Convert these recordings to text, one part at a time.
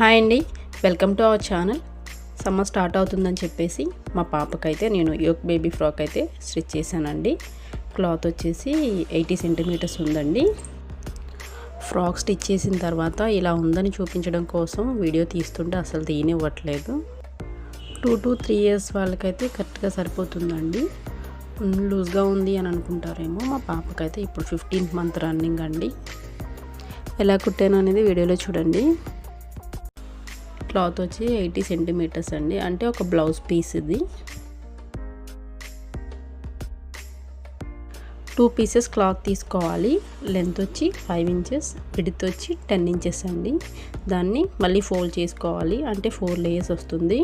Hi అండి. Welcome to our channel. Summer start అవుతుందని చెప్పేసి మా పాపకైతే నేను యోక్ బేబీ ఫ్రాక్ అయితే స్టిచ్ చేశానండి. క్లాత్ వచ్చేసి ఎయిటీ సెంటీమీటర్స్ ఉందండి. ఫ్రాక్ స్టిచ్ చేసిన తర్వాత ఇలా ఉందని చూపించడం కోసం వీడియో తీస్తుంటే అసలు తీయనివ్వట్లేదు. టూ టు త్రీ ఇయర్స్ వాళ్ళకైతే కరెక్ట్గా సరిపోతుందండి. లూజ్గా ఉంది అని అనుకుంటారేమో మా పాపకైతే. ఇప్పుడు ఫిఫ్టీన్త్ మంత్ రన్నింగ్ అండి. ఎలా కుట్టాను అనేది వీడియోలో చూడండి. క్లాత్ వచ్చి ఎయిటీ సెంటీమీటర్స్ అండి. అంటే ఒక బ్లౌజ్ పీస్ ఇది. టూ పీసెస్ క్లాత్ తీసుకోవాలి. లెంత్ వచ్చి ఫైవ్ ఇంచెస్ విడిత్ వచ్చి టెన్ ఇంచెస్ అండి. దాన్ని మళ్ళీ ఫోల్డ్ చేసుకోవాలి. అంటే ఫోర్ లేయర్స్ వస్తుంది.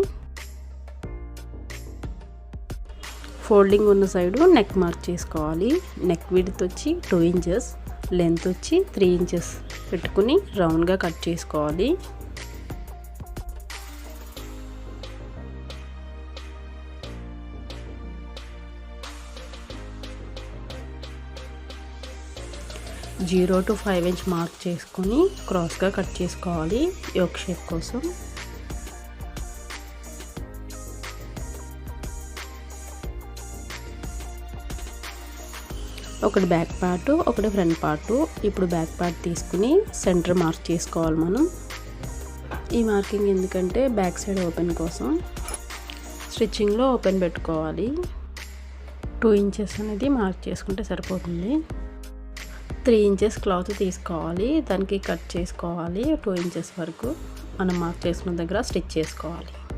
ఫోల్డింగ్ ఉన్న సైడు నెక్ మార్క్ చేసుకోవాలి. నెక్ విడ్త్ వచ్చి టూ ఇంచెస్ లెంత్ వచ్చి త్రీ ఇంచెస్ పెట్టుకుని రౌండ్గా కట్ చేసుకోవాలి. Zero to five inch mark చేసుకొని క్రాస్గా కట్ చేసుకోవాలి యోక్ షేప్ కోసం. ఒకటి బ్యాక్ పార్ట్ ఒకటి ఫ్రంట్ పార్ట్. ఇప్పుడు బ్యాక్ పార్ట్ తీసుకుని సెంటర్ మార్క్ చేసుకోవాలి మనం. ఈ మార్కింగ్ ఎందుకంటే బ్యాక్ సైడ్ ఓపెన్ కోసం. స్టిచ్చింగ్లో ఓపెన్ పెట్టుకోవాలి. టూ ఇంచెస్ అనేది మార్క్ చేసుకుంటే సరిపోతుంది. త్రీ ఇంచెస్ క్లాత్ తీసుకోవాలి. దానికి కట్ చేసుకోవాలి. టూ ఇంచెస్ వరకు మనం మార్క్ చేసుకున్న దగ్గర స్టిచ్ చేసుకోవాలి.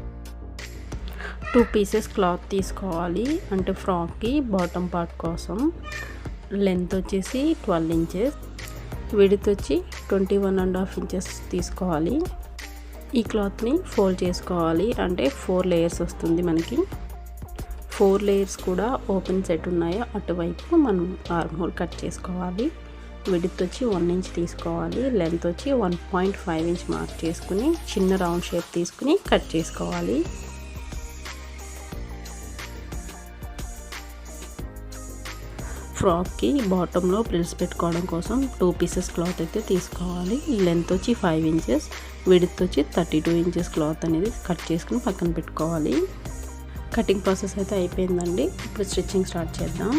టూ పీసెస్ క్లాత్ తీసుకోవాలి. అంటే ఫ్రాక్కి బాటమ్ పార్ట్ కోసం. లెంత్ వచ్చేసి ట్వెల్వ్ ఇంచెస్. విడిత్ వచ్చి twenty one and half inches తీసుకోవాలి. ఈ క్లాత్ని ఫోల్డ్ చేసుకోవాలి. అంటే ఫోర్ లేయర్స్ వస్తుంది మనకి. ఫోర్ లేయర్స్ కూడా ఓపెన్ సెట్ ఉన్నాయో? అటువైపు మనం ఆర్మ్ హోల్ కట్ చేసుకోవాలి. విడిత్ వచ్చి వన్ ఇంచ్ తీసుకోవాలి. లెంత్ వచ్చి one point five inch mark చేసుకుని చిన్న రౌండ్ షేప్ తీసుకుని కట్ చేసుకోవాలి. ఫ్రాక్కి బాటంలో ప్రిల్స్ పెట్టుకోవడం కోసం టూ పీసెస్ క్లాత్ అయితే తీసుకోవాలి. లెంత్ వచ్చి ఫైవ్ ఇంచెస్ విడిత్ వచ్చి థర్టీ టూ ఇంచెస్ క్లాత్ అనేది కట్ చేసుకుని పక్కన పెట్టుకోవాలి. కటింగ్ ప్రాసెస్ అయితే అయిపోయిందండి. ఇప్పుడు స్టిచ్చింగ్ స్టార్ట్ చేద్దాం.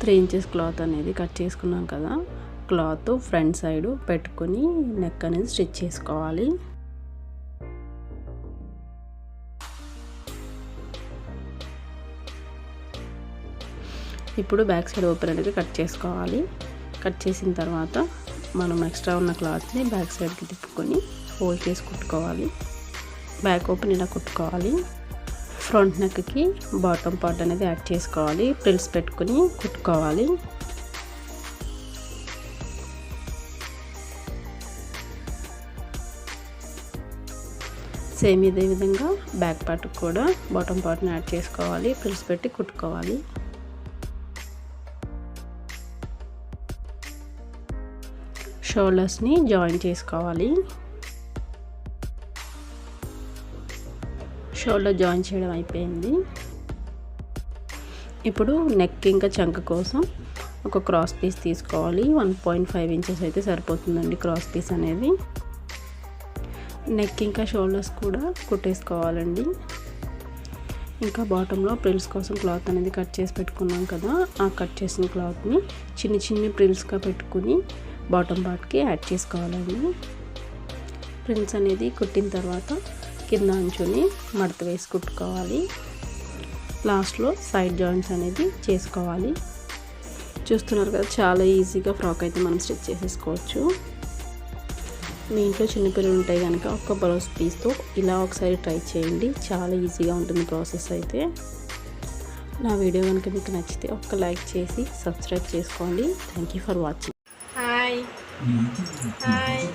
త్రీ ఇంచెస్ క్లాత్ అనేది కట్ చేసుకున్నాం కదా. క్లాత్ ఫ్రంట్ సైడ్ పెట్టుకొని నెక్ అనేది స్టిచ్ చేసుకోవాలి. ఇప్పుడు బ్యాక్ సైడ్ ఓపెన్ అనేది కట్ చేసుకోవాలి. కట్ చేసిన తర్వాత మనం ఎక్స్ట్రా ఉన్న క్లాత్ని బ్యాక్ సైడ్కి తిప్పుకొని ఫోల్డ్ చేసి కుట్టుకోవాలి. బ్యాక్ ఓపెన్ ఇలా కుట్టుకోవాలి. ఫ్రంట్ నెక్కి బాటమ్ పార్ట్ అనేది యాడ్ చేసుకోవాలి. ప్రిల్స్ పెట్టుకుని కుట్టుకోవాలి. సేమ్ ఇదే విధంగా బ్యాక్ పార్ట్ కూడా బాటమ్ పార్ట్ని యాడ్ చేసుకోవాలి. ప్రిల్స్ పెట్టి కుట్టుకోవాలి. షోల్డర్స్ని జాయిన్ చేసుకోవాలి. షోల్డర్ జాయిన్ చేయడం అయిపోయింది. ఇప్పుడు నెక్ ఇంకా చంక కోసం ఒక క్రాస్ పీస్ తీసుకోవాలి. వన్ పాయింట్ ఫైవ్ ఇంచెస్ అయితే సరిపోతుందండి క్రాస్ పీస్ అనేది. నెక్ ఇంకా షోల్డర్స్ కూడా కుట్టేసుకోవాలండి. ఇంకా బాటంలో ప్రిల్స్ కోసం క్లాత్ అనేది కట్ చేసి పెట్టుకున్నాం కదా ఆ కట్ చేసిన క్లాత్ని చిన్న చిన్న ప్రిల్స్గా పెట్టుకుని బాటమ్ పార్ట్కి యాడ్ చేసుకోవాలండి. ప్రిల్స్ అనేది కుట్టిన తర్వాత కింద అంచుని మడత వేసి కుట్టుకోవాలి. లాస్ట్లో సైడ్ జాయింట్స్ అనేది చేసుకోవాలి. చూస్తున్నారు కదా చాలా ఈజీగా ఫ్రాక్ అయితే మనం స్టిచ్ చేసేసుకోవచ్చు. మీ ఇంట్లో చిన్నపిల్లలు ఉంటాయి కనుక ఒక బ్లౌజ్ పీస్తో ఇలా ఒకసారి ట్రై చేయండి. చాలా ఈజీగా ఉంటుంది ప్రాసెస్ అయితే. నా వీడియో కనుక మీకు నచ్చితే ఒక్క లైక్ చేసి సబ్స్క్రైబ్ చేసుకోండి. Thank you for watching hi hi